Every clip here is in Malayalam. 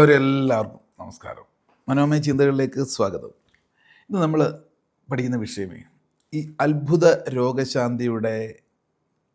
പ്രിയമുള്ളവരെല്ലാവർക്കും നമസ്കാരം. മനോമയ ചിന്തകളിലേക്ക് സ്വാഗതം. ഇന്ന് നമ്മൾ പഠിക്കുന്ന വിഷയമേ ഈ അത്ഭുത രോഗശാന്തിയുടെ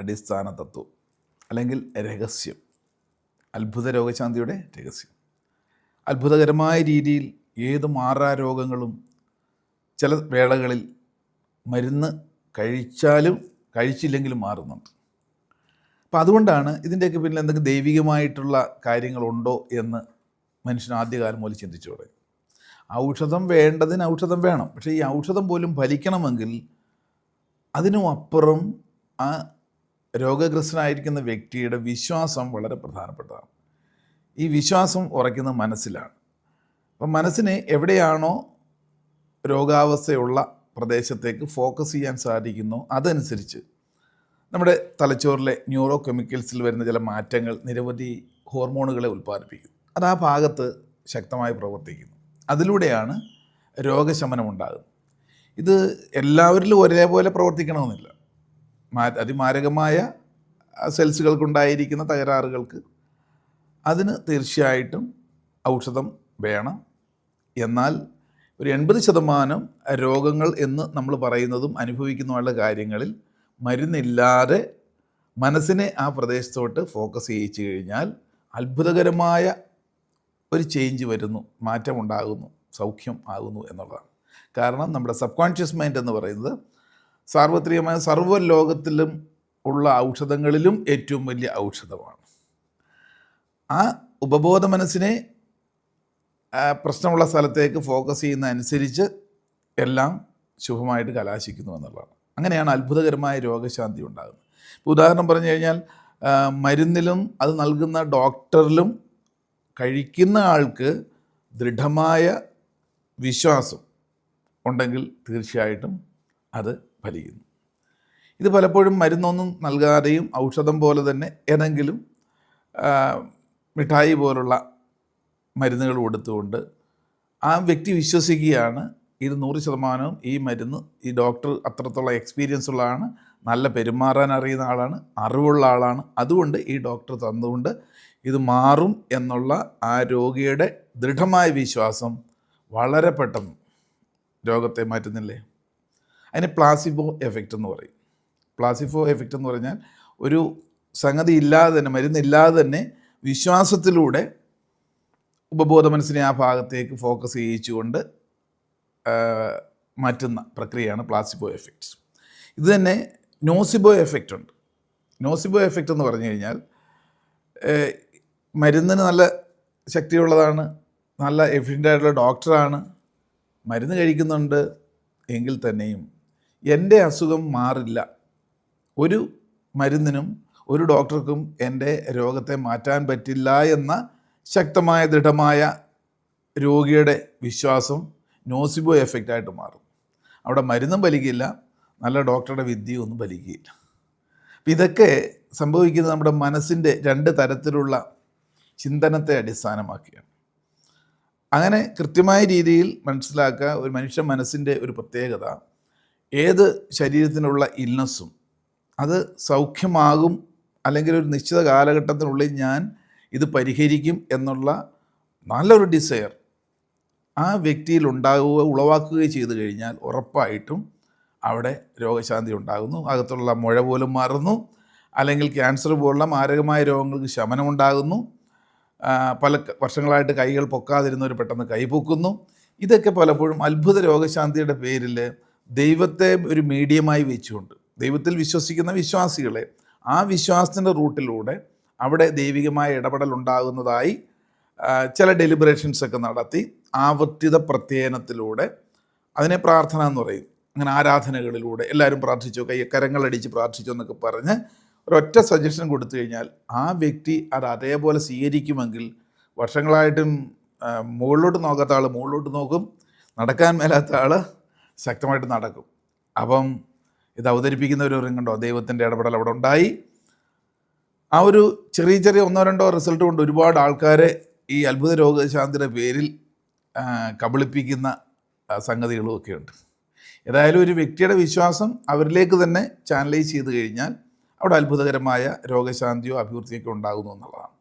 അടിസ്ഥാന തത്വം അല്ലെങ്കിൽ രഹസ്യം. അത്ഭുത രോഗശാന്തിയുടെ രഹസ്യം. അത്ഭുതകരമായ രീതിയിൽ ഏത് മാറാ രോഗങ്ങളും ചില വേളകളിൽ മരുന്ന് കഴിച്ചാലും കഴിച്ചില്ലെങ്കിലും മാറുന്നുണ്ട്. അപ്പോൾ അതുകൊണ്ടാണ് ഇതിന്റെയൊക്കെ പിന്നിൽ എന്തെങ്കിലും ദൈവികമായിട്ടുള്ള കാര്യങ്ങളുണ്ടോ എന്ന് മനുഷ്യൻ ആദ്യകാലം മുതൽ ചിന്തിച്ചു തുടങ്ങി. ഔഷധം വേണ്ടതിന് ഔഷധം വേണം. പക്ഷേ ഈ ഔഷധം പോലും ഫലിക്കണമെങ്കിൽ അതിനും അപ്പുറം ആ രോഗഗ്രസ്തനായിരിക്കുന്ന വ്യക്തിയുടെ വിശ്വാസം വളരെ പ്രധാനപ്പെട്ടതാണ്. ഈ വിശ്വാസം ഉറയ്ക്കുന്ന മനസ്സിലാണ്. അപ്പം മനസ്സിന് എവിടെയാണോ രോഗാവസ്ഥയുള്ള പ്രദേശത്തേക്ക് ഫോക്കസ് ചെയ്യാൻ സാധിക്കുന്നു അതനുസരിച്ച് നമ്മുടെ തലച്ചോറിലെ ന്യൂറോ കെമിക്കൽസിൽ വരുന്ന ചില മാറ്റങ്ങൾ നിരവധി ഹോർമോണുകളെ ഉൽപ്പാദിപ്പിക്കും. അത് ആ ഭാഗത്ത് ശക്തമായി പ്രവർത്തിക്കുന്നു. അതിലൂടെയാണ് രോഗശമനം ഉണ്ടാകുന്നത്. ഇത് എല്ലാവരിലും ഒരേപോലെ പ്രവർത്തിക്കണമെന്നില്ല. മാ അതിമാരകമായ സെൽസുകൾക്കുണ്ടായിരിക്കുന്ന തകരാറുകൾക്ക് അതിന് തീർച്ചയായിട്ടും ഔഷധം വേണം. എന്നാൽ ഒരു എൺപത് ശതമാനം രോഗങ്ങൾ എന്ന് നമ്മൾ പറയുന്നതും അനുഭവിക്കുന്നതുള്ള കാര്യങ്ങളിൽ മരുന്നില്ലാതെ മനസ്സിനെ ആ പ്രദേശത്തോട്ട് ഫോക്കസ് ചെയ്യിച്ചു കഴിഞ്ഞാൽ അത്ഭുതകരമായ ഒരു ചേഞ്ച് വരുന്നു മാറ്റമുണ്ടാകുന്നു സൗഖ്യം ആകുന്നു എന്നുള്ളതാണ്. കാരണം നമ്മുടെ സബ് കോൺഷ്യസ് മൈൻഡ് എന്ന് പറയുന്നത് സാർവത്രികമായ സർവ ലോകത്തിലും ഉള്ള ഔഷധങ്ങളിലും ഏറ്റവും വലിയ ഔഷധമാണ്. ആ ഉപബോധ മനസ്സിനെ പ്രശ്നമുള്ള സ്ഥലത്തേക്ക് ഫോക്കസ് ചെയ്യുന്ന അനുസരിച്ച് എല്ലാം ശുഭമായിട്ട് കലാശിക്കുന്നു എന്നുള്ളതാണ്. അങ്ങനെയാണ് അത്ഭുതകരമായ രോഗശാന്തി ഉണ്ടാകുന്നത്. ഉദാഹരണം പറഞ്ഞു കഴിഞ്ഞാൽ മരുന്നിലും അത് നൽകുന്ന ഡോക്ടറിലും കഴിക്കുന്ന ആൾക്ക് ദൃഢമായ വിശ്വാസം ഉണ്ടെങ്കിൽ തീർച്ചയായിട്ടും അത് ഫലിക്കുന്നു. ഇത് പലപ്പോഴും മരുന്നൊന്നും നൽകാതെയും ഔഷധം പോലെ തന്നെ ഏതെങ്കിലും മിഠായി പോലുള്ള മരുന്നുകൾ കൊടുത്തുകൊണ്ട് ആ വ്യക്തി വിശ്വസിക്കുകയാണ് ഇത് നൂറ് ശതമാനവും ഈ മരുന്ന് ഈ ഡോക്ടർ അത്രത്തോളം എക്സ്പീരിയൻസ് ഉള്ളതാണ് നല്ല പെരുമാറാൻ അറിയുന്ന ആളാണ് അറിവുള്ള ആളാണ്. അതുകൊണ്ട് ഈ ഡോക്ടർ തന്നുകൊണ്ട് ഇത് മാറും എന്നുള്ള ആ രോഗിയുടെ ദൃഢമായ വിശ്വാസം വളരെ പെട്ടെന്ന് രോഗത്തെ മാറ്റുന്നില്ലേ? അതിന് പ്ലാസിബോ എഫക്റ്റ് എന്ന് പറയും. പ്ലാസിബോ എഫക്റ്റ് എന്ന് പറഞ്ഞാൽ ഒരു സംഗതി ഇല്ലാതെ തന്നെ മരുന്നില്ലാതെ തന്നെ വിശ്വാസത്തിലൂടെ ഉപബോധ മനസ്സിനെ ആ ഭാഗത്തേക്ക് ഫോക്കസ് ചെയ്യിച്ചുകൊണ്ട് മാറ്റുന്ന പ്രക്രിയയാണ് പ്ലാസിബോ എഫക്റ്റ്. ഇത് തന്നെ നോസിബോ എഫക്റ്റ് ഉണ്ട്. നോസിബോ എഫക്റ്റ് എന്ന് പറഞ്ഞു കഴിഞ്ഞാൽ മരുന്നിന് നല്ല ശക്തിയുള്ളതാണ് നല്ല എഫിഷ്യന്റ് ആയിട്ടുള്ള ഡോക്ടറാണ് മരുന്ന് കഴിക്കുന്നുണ്ട് എങ്കിൽ തന്നെയും. എന്റെ അസുഖം മാറില്ല. ഒരു മരുന്നിനും ഒരു ഡോക്ടർക്കും എന്റെ രോഗത്തെ മാറ്റാൻ പറ്റില്ല എന്ന ശക്തമായ ദൃഢമായ രോഗിയുടെ വിശ്വാസം നോസിബോ എഫക്റ്റായിട്ട് മാറും. അവിടെ മരുന്നും ഫലിക്കില്ല നല്ല ഡോക്ടറുടെ വിദ്യയും ഒന്നും ഫലിക്കുകയില്ല ഇതൊക്കെ സംഭവിക്കുന്നത് നമ്മുടെ മനസ്സിന്റെ രണ്ട് തരത്തിലുള്ള ചിന്തനത്തെ അടിസ്ഥാനമാക്കിയാണ്. അങ്ങനെ കൃത്യമായ രീതിയിൽ മനസ്സിലാക്കുക ഒരു മനുഷ്യ മനസ്സിന്റെ ഒരു പ്രത്യേകത. ഏത് ശരീരത്തിനുള്ള ഇൽനസ്സും അത് സൗഖ്യമാകും അല്ലെങ്കിൽ ഒരു നിശ്ചിത കാലഘട്ടത്തിനുള്ളിൽ ഞാൻ ഇത് പരിഹരിക്കും എന്നുള്ള നല്ലൊരു ഡിസയർ ആ വ്യക്തിയിൽ ഉണ്ടാകുക ഉളവാക്കുകയും ചെയ്തു കഴിഞ്ഞാൽ ഉറപ്പായിട്ടും അവിടെ രോഗശാന്തി ഉണ്ടാകുന്നു. അകത്തുള്ള മുഴ പോലും മാറുന്നു. അല്ലെങ്കിൽ ക്യാൻസർ പോലുള്ള മാരകമായ രോഗങ്ങൾക്ക് ശമനമുണ്ടാകുന്നു. പല വർഷങ്ങളായിട്ട് കൈകൾ പൊക്കാതിരുന്നവർ പെട്ടെന്ന് കൈ പൊക്കുന്നു. ഇതൊക്കെ പലപ്പോഴും അത്ഭുത രോഗശാന്തിയുടെ പേരിൽ ദൈവത്തെ ഒരു മീഡിയമായി വെച്ചുകൊണ്ട് ദൈവത്തിൽ വിശ്വസിക്കുന്ന വിശ്വാസികളെ ആ വിശ്വാസത്തിന്റെ റൂട്ടിലൂടെ അവിടെ ദൈവികമായ ഇടപെടൽ ഉണ്ടാകുന്നതായി ചില ഡെലിബറേഷൻസ് ഒക്കെ നടത്തി ആവർത്തിത പ്രത്യയനത്തിലൂടെ അതിനെ പ്രാർത്ഥന എന്ന് പറയും. അങ്ങനെ ആരാധനകളിലൂടെ എല്ലാവരും പ്രാർത്ഥിച്ചു കൈ കരങ്ങളടിച്ച് പ്രാർത്ഥിച്ചു എന്നൊക്കെ പറഞ്ഞ് ഒരൊറ്റ സജഷൻ കൊടുത്തു കഴിഞ്ഞാൽ ആ വ്യക്തി അത് അതേപോലെ സ്വീകരിക്കുമെങ്കിൽ വർഷങ്ങളായിട്ടും മുകളിലോട്ട് നോക്കാത്ത ആൾ മുകളിലോട്ട് നോക്കും നടക്കാൻ മേലാത്ത ആൾ ശക്തമായിട്ട് നടക്കും. അപ്പം ഇത് അവതരിപ്പിക്കുന്നവരും കണ്ടോ ദൈവത്തിന്റെ ഇടപെടൽ അവിടെ ഉണ്ടായി. ആ ഒരു ചെറിയ ചെറിയ ഒന്നോ രണ്ടോ റിസൾട്ട് കൊണ്ട് ഒരുപാട് ആൾക്കാരെ ഈ അത്ഭുത രോഗശാന്തിയുടെ പേരിൽ കബളിപ്പിക്കുന്ന സംഗതികളും ഒക്കെയുണ്ട്. ഏതായാലും ഒരു വ്യക്തിയുടെ വിശ്വാസം അവരിലേക്ക് തന്നെ ചാനലൈസ് ചെയ്ത് കഴിഞ്ഞാൽ അവിടെ അത്ഭുതകരമായ രോഗശാന്തിയോ അഭിവൃദ്ധിയൊക്കെ ഉണ്ടാകുന്നു എന്നുള്ളതാണ്.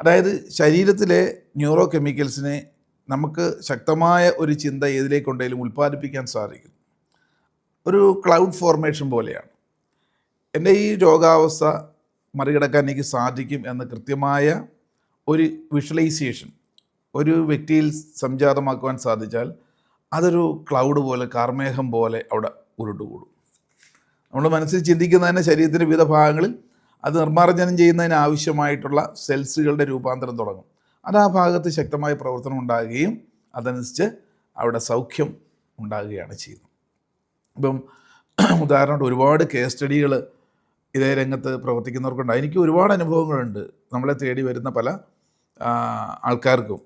അതായത് ശരീരത്തിലെ ന്യൂറോ കെമിക്കൽസിനെ നമുക്ക് ശക്തമായ ഒരു ചിന്ത ഏതിലേക്കുണ്ടെങ്കിലും ഉൽപ്പാദിപ്പിക്കാൻ സാധിക്കും. ഒരു ക്ലൗഡ് ഫോർമേഷൻ പോലെയാണ്. എന്റെ ഈ രോഗാവസ്ഥ മറികടക്കാൻ എനിക്ക് സാധിക്കും എന്ന കൃത്യമായ ഒരു വിഷ്വലൈസേഷൻ ഒരു വ്യക്തിയിൽ സംജാതമാക്കുവാൻ സാധിച്ചാൽ അതൊരു ക്ലൗഡ് പോലെ കാർമേഘം പോലെ അവിടെ ഉരുട്ടുകൂടും നമ്മൾ മനസ്സിൽ ചിന്തിക്കുന്നതിന് ശരീരത്തിന്റെ വിവിധ ഭാഗങ്ങളിൽ അത് നിർമ്മാർജനം ചെയ്യുന്നതിന് ആവശ്യമായിട്ടുള്ള സെൽസുകളുടെ രൂപാന്തരം തുടങ്ങും. അത് ആ ഭാഗത്ത് ശക്തമായ പ്രവർത്തനം ഉണ്ടാകുകയും അതനുസരിച്ച് അവിടെ സൗഖ്യം ഉണ്ടാകുകയാണ് ചെയ്യുന്നത്. ഇപ്പം ഉദാഹരണമായിട്ട് ഒരുപാട് കേസ് സ്റ്റഡികൾ ഇതേ രംഗത്ത് പ്രവർത്തിക്കുന്നവർക്കുണ്ട്. എനിക്ക് ഒരുപാട് അനുഭവങ്ങളുണ്ട്. നമ്മളെ തേടി വരുന്ന പല ആൾക്കാർക്കും.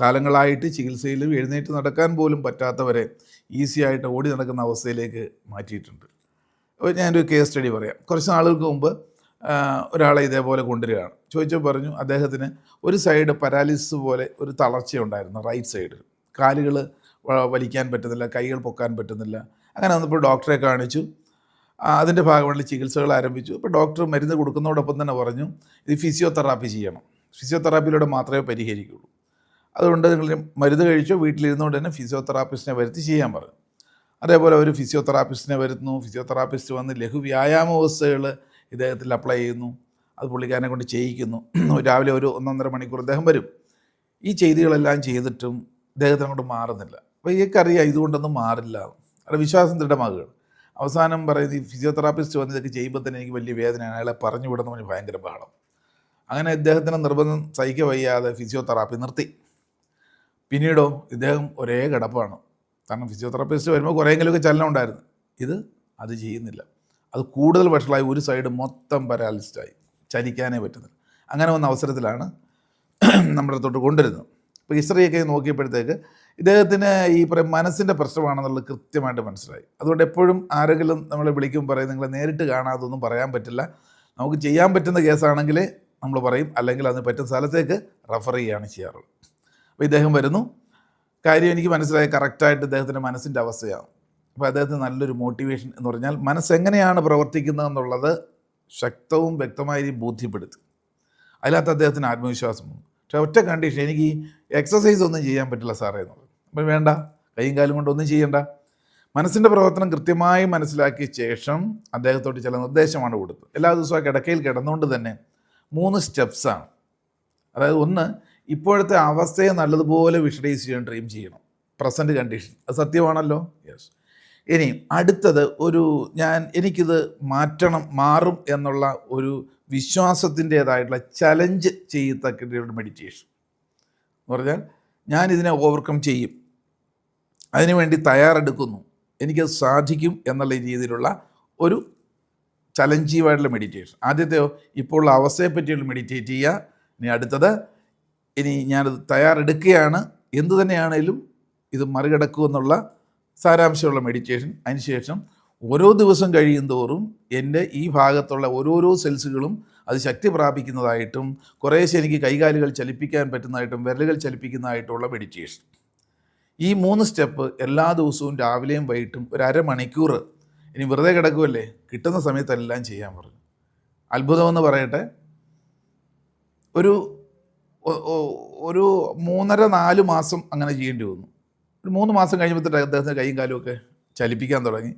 കാലങ്ങളായിട്ട് ചികിത്സയിലും എഴുന്നേറ്റ് നടക്കാൻ പോലും പറ്റാത്തവരെ ഈസി ആയിട്ട് ഓടി നടക്കുന്ന അവസ്ഥയിലേക്ക് മാറ്റിയിട്ടുണ്ട്. ഞാനൊരു കേസ് സ്റ്റഡി പറയാം. കുറച്ച് നാളുകൾക്ക് മുമ്പ് ഒരാളെ ഇതേപോലെ കൊണ്ടുവരികയാണ്. ചോദിച്ചപ്പോൾ പറഞ്ഞു അദ്ദേഹത്തിന് ഒരു സൈഡ് പരാലിസിസ് പോലെ ഒരു തളർച്ചയുണ്ടായിരുന്നു റൈറ്റ് സൈഡിൽ കാലുകൾ വലിക്കാൻ പറ്റുന്നില്ല കൈകൾ പൊക്കാൻ പറ്റുന്നില്ല. അങ്ങനെ വന്നപ്പോൾ ഡോക്ടറെ കാണിച്ചു. അതിന്റെ ഭാഗമായിട്ട് ചികിത്സകൾ ആരംഭിച്ചു. അപ്പോൾ ഡോക്ടർ മരുന്ന് കൊടുക്കുന്നതോടൊപ്പം തന്നെ പറഞ്ഞു ഇത് ഫിസിയോതെറാപ്പി ചെയ്യണം. ഫിസിയോതെറാപ്പിയിലൂടെ മാത്രമേ പരിഹരിക്കുള്ളൂ. അതുകൊണ്ട് നിങ്ങൾ മരുന്ന് കഴിച്ചോ വീട്ടിലിരുന്നുകൊണ്ട് തന്നെ ഫിസിയോതെറാപ്പിസ്റ്റിനെ വരുത്തി ചെയ്യാൻ പറഞ്ഞു. അതേപോലെ ഒരു ഫിസിയോതെറാപ്പിസ്റ്റിനെ വരുന്നു ഫിസിയോതെറാപ്പിസ്റ്റ് വന്ന് ലഘു വ്യായാമ വ്യവസ്ഥകൾ ഇദ്ദേഹത്തിൽ അപ്ലൈ ചെയ്യുന്നു. അത് പുള്ളിക്കാരനെ കൊണ്ട് ചെയ്യിക്കുന്നു. രാവിലെ ഒരു ഒന്നൊന്നര മണിക്കൂർ അദ്ദേഹം വരും. ഈ ചെയ്തികളെല്ലാം ചെയ്തിട്ടും ഇദ്ദേഹത്തിനെ കൊണ്ട് മാറുന്നില്ല. അപ്പോൾ ഇയാൾക്കറിയാം ഇതുകൊണ്ടൊന്നും മാറില്ല. അവിടെ വിശ്വാസം ദൃഢമാകുകയാണ്. അവസാനം പറയുന്നത് ഈ ഫിസിയോതെറാപ്പിസ്റ്റ് വന്ന് ഇതൊക്കെ ചെയ്യുമ്പോൾ തന്നെ എനിക്ക് വലിയ വേദനയാണ്. അയാളെ പറഞ്ഞു വിടുന്ന പറഞ്ഞ് ഭയങ്കര ബഹളം. അങ്ങനെ ഇദ്ദേഹത്തിന് നിർബന്ധം സഹിക്ക വയ്യാതെ ഫിസിയോതെറാപ്പി നിർത്തി. പിന്നീടോ ഇദ്ദേഹം ഒരേ കിടപ്പാണ്. കാരണം ഫിസിയോതെറാപ്പിസ്റ്റ് വരുമ്പോൾ കുറേയെങ്കിലുമൊക്കെ ചലനം ഉണ്ടായിരുന്നു. ഇത് അത് ചെയ്യുന്നില്ല. അത് കൂടുതൽ വഷളായി ഒരു സൈഡ് മൊത്തം പരാലിസ്റ്റായി ചലിക്കാനേ പറ്റുന്നില്ല. അങ്ങനെ വന്ന അവസരത്തിലാണ് നമ്മുടെ അടുത്തോട്ട് കൊണ്ടുവരുന്നത്. അപ്പോൾ ഹിസ്റ്ററിയൊക്കെ നോക്കിയപ്പോഴത്തേക്ക് ഇദ്ദേഹത്തിന് ഈ പറയും മനസ്സിന്റെ പ്രശ്നമാണെന്നുള്ളത് കൃത്യമായിട്ട് മനസ്സിലായി. അതുകൊണ്ട് എപ്പോഴും ആരെങ്കിലും നമ്മളെ വിളിക്കും പറയും നിങ്ങളെ നേരിട്ട് കാണാതൊന്നും പറയാൻ പറ്റില്ല. നമുക്ക് ചെയ്യാൻ പറ്റുന്ന കേസാണെങ്കിൽ നമ്മൾ പറയും. അല്ലെങ്കിൽ അതിന് പറ്റുന്ന സ്ഥലത്തേക്ക് റെഫർ ചെയ്യുകയാണ് ചെയ്യാറുള്ളത്. അപ്പോൾ ഇദ്ദേഹം വരുന്നു. കാര്യം എനിക്ക് മനസ്സിലായി കറക്റ്റായിട്ട് അദ്ദേഹത്തിന്റെ മനസ്സിന്റെ അവസ്ഥയാണ്. അപ്പോൾ അദ്ദേഹത്തിന് നല്ലൊരു മോട്ടിവേഷൻ എന്ന് പറഞ്ഞാൽ മനസ്സെങ്ങനെയാണ് പ്രവർത്തിക്കുന്നത് എന്നുള്ളത് ശക്തവും വ്യക്തമായി ബോധ്യപ്പെടുത്തി. അതിനകത്ത് അദ്ദേഹത്തിന് ആത്മവിശ്വാസം പക്ഷേ ഒറ്റ കണ്ടീഷൻ എനിക്ക് എക്സസൈസ് ഒന്നും ചെയ്യാൻ പറ്റില്ല സാറേ എന്നുള്ളത് അപ്പോൾ വേണ്ട കൈയും കാലും കൊണ്ടൊന്നും ചെയ്യണ്ട. മനസ്സിന്റെ പ്രവർത്തനം കൃത്യമായി മനസ്സിലാക്കിയ ശേഷം അദ്ദേഹത്തോട് ചില നിർദ്ദേശമാണ് കൊടുത്തത്. എല്ലാ ദിവസവും കിടക്കയിൽ കിടന്നുകൊണ്ട് തന്നെ മൂന്ന് സ്റ്റെപ്സാണ് അതായത് ഒന്ന് ഇപ്പോഴത്തെ അവസ്ഥയെ നല്ലതുപോലെ വിഷ്വലൈസ് ചെയ്യാൻ ഡ്രീം ചെയ്യണം. പ്രസന്റ് കണ്ടീഷൻ അത് സത്യമാണല്ലോ? യെസ് ഇനി അടുത്തത് ഒരു ഞാൻ എനിക്കിത് മാറ്റണം മാറും എന്നുള്ള ഒരു വിശ്വാസത്തിന്റേതായിട്ടുള്ള ചലഞ്ച് ചെയ്യത്തക്ക മെഡിറ്റേഷൻ എന്ന് പറഞ്ഞാൽ ഞാൻ ഇതിനെ ഓവർകം ചെയ്യും. അതിനുവേണ്ടി തയ്യാറെടുക്കുന്നു. എനിക്കത് സാധിക്കും എന്നുള്ള രീതിയിലുള്ള ഒരു ചലഞ്ചീവായിട്ടുള്ള മെഡിറ്റേഷൻ ആദ്യത്തെയോ ഇപ്പോഴുള്ള അവസ്ഥയെ പറ്റിയുള്ള മെഡിറ്റേറ്റ് ചെയ്യുക. ഇനി അടുത്തത് ഇനി ഞാനത് തയ്യാറെടുക്കുകയാണ്. എന്തു തന്നെയാണേലും ഇത് മറികടക്കുമെന്നുള്ള സാരാംശമുള്ള മെഡിറ്റേഷൻ അതിനുശേഷം ഓരോ ദിവസം കഴിയും തോറും എന്റെ ഈ ഭാഗത്തുള്ള ഓരോരോ സെൽസുകളും അത് ശക്തി പ്രാപിക്കുന്നതായിട്ടും കുറേശ്ശെ എനിക്ക് കൈകാലുകൾ ചലിപ്പിക്കാൻ പറ്റുന്നതായിട്ടും വിരലുകൾ ചലിപ്പിക്കുന്നതായിട്ടുള്ള മെഡിറ്റേഷൻ ഈ മൂന്ന് സ്റ്റെപ്പ് എല്ലാ ദിവസവും രാവിലെയും വൈകിട്ടും ഒരു അരമണിക്കൂർ ഇനി വെറുതെ കിടക്കുമല്ലേ കിട്ടുന്ന സമയത്തെല്ലാം ചെയ്യാൻ പറഞ്ഞു. അത്ഭുതമെന്ന് പറയട്ടെ. ഒരു ഒരു മൂന്നര നാല് മാസം അങ്ങനെ ചെയ്യേണ്ടി വന്നു. ഒരു മൂന്ന് മാസം കഴിയുമ്പോഴത്തേക്ക് അദ്ദേഹത്തിന്റെ കൈയും കാലും ഒക്കെ ചലിപ്പിക്കാൻ തുടങ്ങി.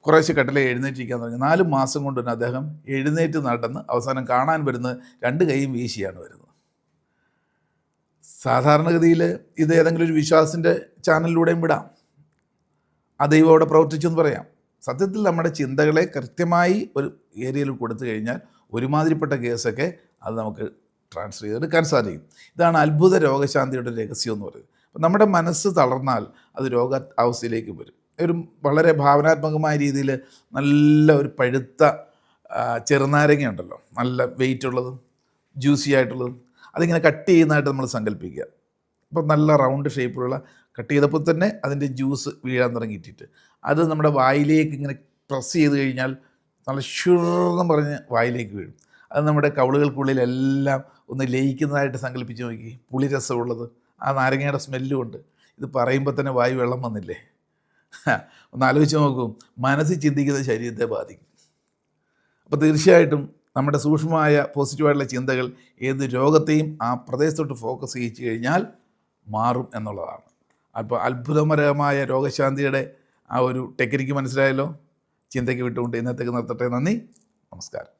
കുറേശ്ശെ കട്ടിലെ എഴുന്നേറ്റിരിക്കാൻ തുടങ്ങി. നാല് മാസം കൊണ്ട് തന്നെ അദ്ദേഹം എഴുന്നേറ്റ് നടന്ന് അവസാനം കാണാൻ വരുന്ന രണ്ട് കൈയും വീശിയാണ് വരുന്നത്. സാധാരണഗതിയിൽ ഇത് ഏതെങ്കിലും ഒരു വിശ്വാസത്തിന്റെ ചാനലിലൂടെയും വിടാം. ആ ദൈവം അവിടെ പ്രവർത്തിച്ചു എന്ന് പറയാം. സത്യത്തിൽ നമ്മുടെ ചിന്തകളെ കൃത്യമായി ഒരു ഏരിയയിൽ കൊടുത്തു കഴിഞ്ഞാൽ ഒരുമാതിരിപ്പെട്ട കേസൊക്കെ അത് നമുക്ക് ട്രാൻസ്ഫർ ചെയ്തെടുക്കാൻ സാധിക്കും. ഇതാണ് അത്ഭുത രോഗശാന്തിയുടെ രഹസ്യം എന്ന് പറയുന്നത്. അപ്പം നമ്മുടെ മനസ്സ് തളർന്നാൽ അത് രോഗ അവസ്ഥയിലേക്ക് വരും. ഒരു വളരെ ഭാവനാത്മകമായ രീതിയിൽ നല്ല ഒരു പഴുത്ത ചെറുനാരങ്ങ ഉണ്ടല്ലോ. നല്ല വെയിറ്റ് ഉള്ളതും ജ്യൂസി ആയിട്ടുള്ളതും. അതിങ്ങനെ കട്ട് ചെയ്യുന്നതായിട്ട് നമ്മൾ സങ്കല്പിക്കുക. അപ്പോൾ നല്ല റൗണ്ട് ഷേപ്പിലുള്ള കട്ട് ചെയ്തപ്പോൾ തന്നെ അതിന്റെ ജ്യൂസ് വീഴാൻ തുടങ്ങിയിട്ടിട്ട്. അത് നമ്മുടെ വായിലേക്ക് ഇങ്ങനെ പ്രസ് ചെയ്ത് കഴിഞ്ഞാൽ നല്ല ഷുറെന്ന് പറഞ്ഞ് വായിലേക്ക് വീഴും. അത് നമ്മുടെ കവിളുകൾക്കുള്ളിലെല്ലാം ഒന്ന് ലയിക്കുന്നതായിട്ട് സങ്കല്പിച്ച് നോക്കി. പുളി രസമുള്ളത്. ആ നാരങ്ങയുടെ സ്മെല്ലും ഉണ്ട് ഇത് പറയുമ്പോൾ തന്നെ വായു വെള്ളം വന്നില്ലേ? ഒന്ന് ആലോചിച്ച് നോക്കൂ. മനസ്സിൽ ചിന്തിക്കുന്ന ശരീരത്തെ ബാധിക്കും. അപ്പോൾ തീർച്ചയായിട്ടും നമ്മുടെ സൂക്ഷ്മമായ പോസിറ്റീവായിട്ടുള്ള ചിന്തകൾ ഏത് രോഗത്തെയും ആ പ്രദേശത്തോട്ട് ഫോക്കസ് ചെയ്യിച്ചു കഴിഞ്ഞാൽ മാറും എന്നുള്ളതാണ്. അപ്പോൾ അത്ഭുതകരമായ രോഗശാന്തിയുടെ ആ ഒരു ടെക്നിക്ക് മനസ്സിലായല്ലോ? ചിന്തയ്ക്ക് വിട്ടുകൊണ്ട് ഇന്നത്തേക്ക് നിർത്തട്ടെ. നന്ദി. നമസ്കാരം.